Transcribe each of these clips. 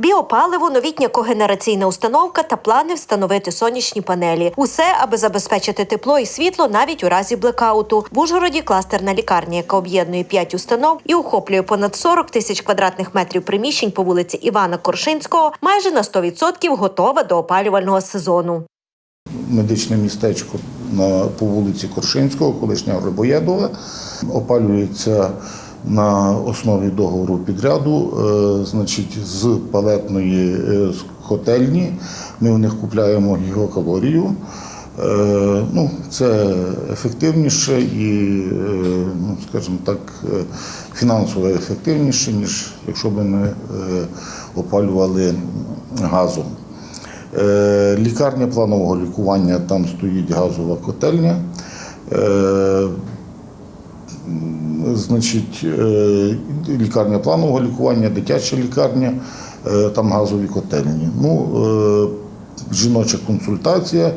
Біопаливо, новітня когенераційна установка та плани встановити сонячні панелі. Усе, аби забезпечити тепло і світло навіть у разі блекауту. В Ужгороді кластерна лікарня, яка об'єднує п'ять установ і охоплює понад 40 тисяч квадратних метрів приміщень по вулиці Івана Коршинського, майже на 100% готова до опалювального сезону. медичне містечко на, по вулиці Коршинського, колишня Рибоєдова, опалюється на основі договору підряду, е, значить, з палетної е, котельні. Ми в них купляємо гігакалорію. Е, ну, це ефективніше і, е, ну, скажімо так, е, фінансово ефективніше, ніж якщо б ми е, опалювали газом. Е, Лікарня планового лікування, там стоїть газова котельня. Значить, е, лікарня планового лікування, дитяча лікарня, е, там газові котельні. Ну, е, жіноча консультація,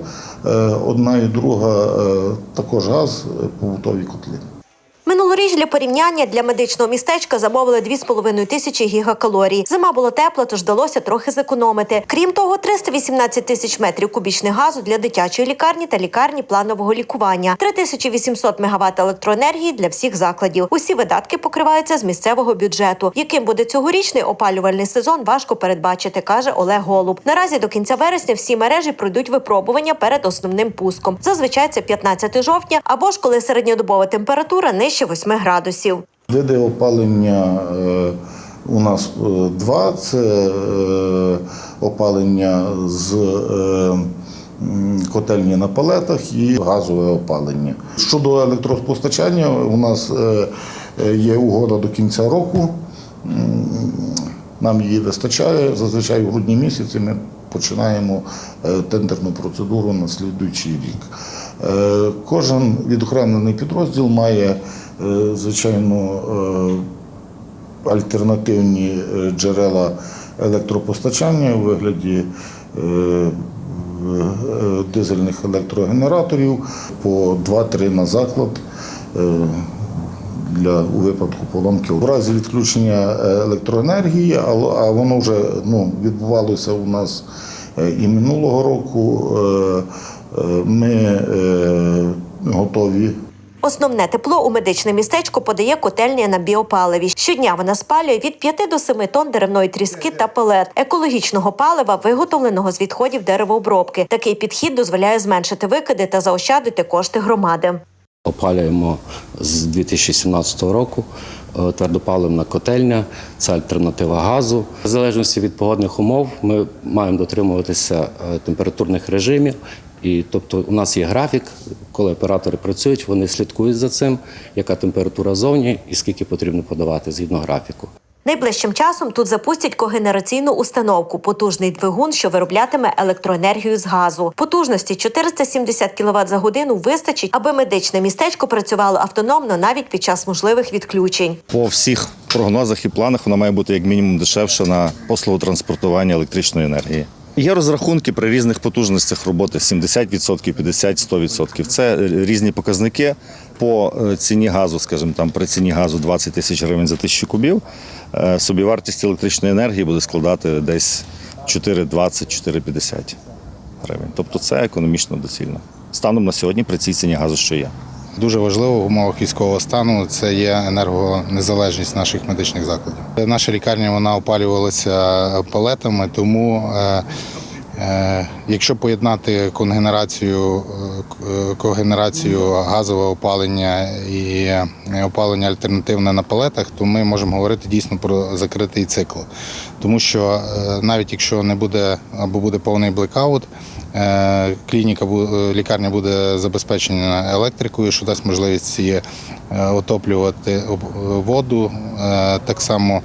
одна і друга, також газ, побутові котли. Минулоріч для порівняння для медичного містечка замовили 2,5 тисячі гігакалорій. Зима була тепла, тож вдалося трохи зекономити. Крім того, 318 тисяч метрів кубічних газу для дитячої лікарні та лікарні планового лікування, 3800 мегаватт електроенергії для всіх закладів. Усі видатки покриваються з місцевого бюджету. Яким буде цьогорічний опалювальний сезон, важко передбачити, каже Олег Голуб. Наразі до кінця вересня всі мережі пройдуть випробування перед основним пуском. Зазвичай це 15 жовтня або ж коли середньодобова температура нижче 8 градусів. Види опалення е, у нас е, два: це е, опалення з котельні на палетах і газове опалення. Щодо електропостачання, у нас є угода до кінця року. Нам її вистачає. Зазвичай в грудні місяці ми починаємо тендерну процедуру на слідуючий рік. Е, Кожен відокремлений підрозділ має, е, звичайно, е, альтернативні джерела електропостачання у вигляді дизельних електрогенераторів по 2-3 на заклад. Для у випадку поломки в разі відключення електроенергії, а, воно вже ну, відбувалося у нас і минулого року. Е, Ми е, готові Основне тепло у медичне містечко подає котельня на біопаливі. Щодня вона спалює від 5 до 7 тонн деревної тріски та пелет, екологічного палива, виготовленого з відходів деревообробки. Такий підхід дозволяє зменшити викиди та заощадити кошти громади. Опалюємо з 2017 року е, твердопаливна котельня, це альтернатива газу. В залежності від погодних умов ми маємо дотримуватися температурних режимів. І тобто у нас є графік, коли оператори працюють, вони слідкують за цим, яка температура зовні і скільки потрібно подавати згідно графіку. Найближчим часом тут запустять когенераційну установку, потужний двигун, що вироблятиме електроенергію з газу. Потужності 470 кВт за годину вистачить, аби медичне містечко працювало автономно навіть під час можливих відключень. По всіх прогнозах і планах вона має бути як мінімум дешевша на послугу транспортування електричної енергії. Є розрахунки при різних потужностях роботи 70%, 50%, 100%. Це різні показники по е, ціні газу, скажімо, там при ціні газу 20 тисяч гривень за тисячу кубів. е, Собівартість електричної енергії буде складати десь 4,20-4,50 гривень. Тобто це економічно доцільно. Станом на сьогодні при цій ціні газу, що є. Дуже важливо в умовах військового стану це є енергонезалежність наших медичних закладів. Наша лікарня вона опалювалася палетами, тому е, е, якщо поєднати конгенерацію, е, когенерацію газове опалення і е, опалення альтернативне на палетах, то ми можемо говорити дійсно про закритий цикл. Тому що е, навіть якщо не буде або буде повний блекаут, Е, Клініка е, лікарня буде забезпечена електрикою, що дасть можливість е, отоплювати воду. Е, Так само е,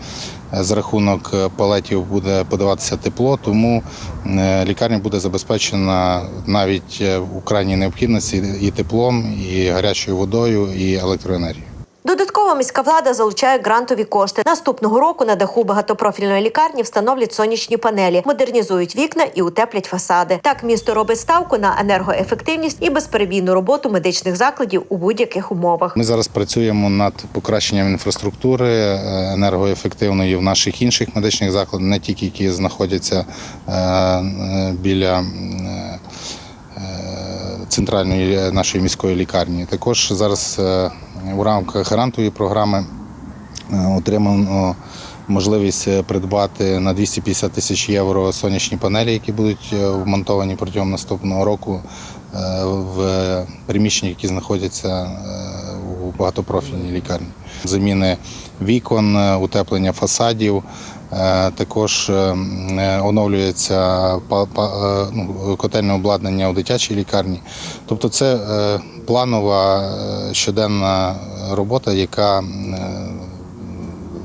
за рахунок е, палетів буде подаватися тепло, тому е, лікарня буде забезпечена навіть е, у крайній необхідності і теплом, і гарячою водою, і електроенергією. Додатково міська влада залучає грантові кошти. Наступного року на даху багатопрофільної лікарні встановлять сонячні панелі, модернізують вікна і утеплять фасади. Так місто робить ставку на енергоефективність і безперебійну роботу медичних закладів у будь-яких умовах. Ми зараз працюємо над покращенням інфраструктури е, енергоефективної в наших інших медичних закладах, не тільки які знаходяться е, е, біля центральної нашої міської лікарні. Також зараз е, у рамках грантової програми е, отримано можливість е, придбати на 250 тисяч євро сонячні панелі, які будуть е, вмонтовані протягом наступного року е, в приміщенні, які знаходяться е, у багатопрофільній лікарні. Заміни вікон, е, утеплення фасадів. е, Також е, оновлюється ну, котельне обладнання у дитячій лікарні. Тобто це планова щоденна робота, яка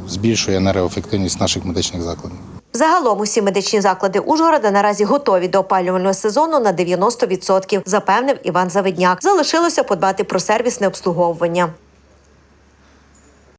збільшує енергоефективність наших медичних закладів. Загалом усі медичні заклади Ужгорода наразі готові до опалювального сезону на 90%, запевнив Іван Завидняк. Залишилося подбати про сервісне обслуговування.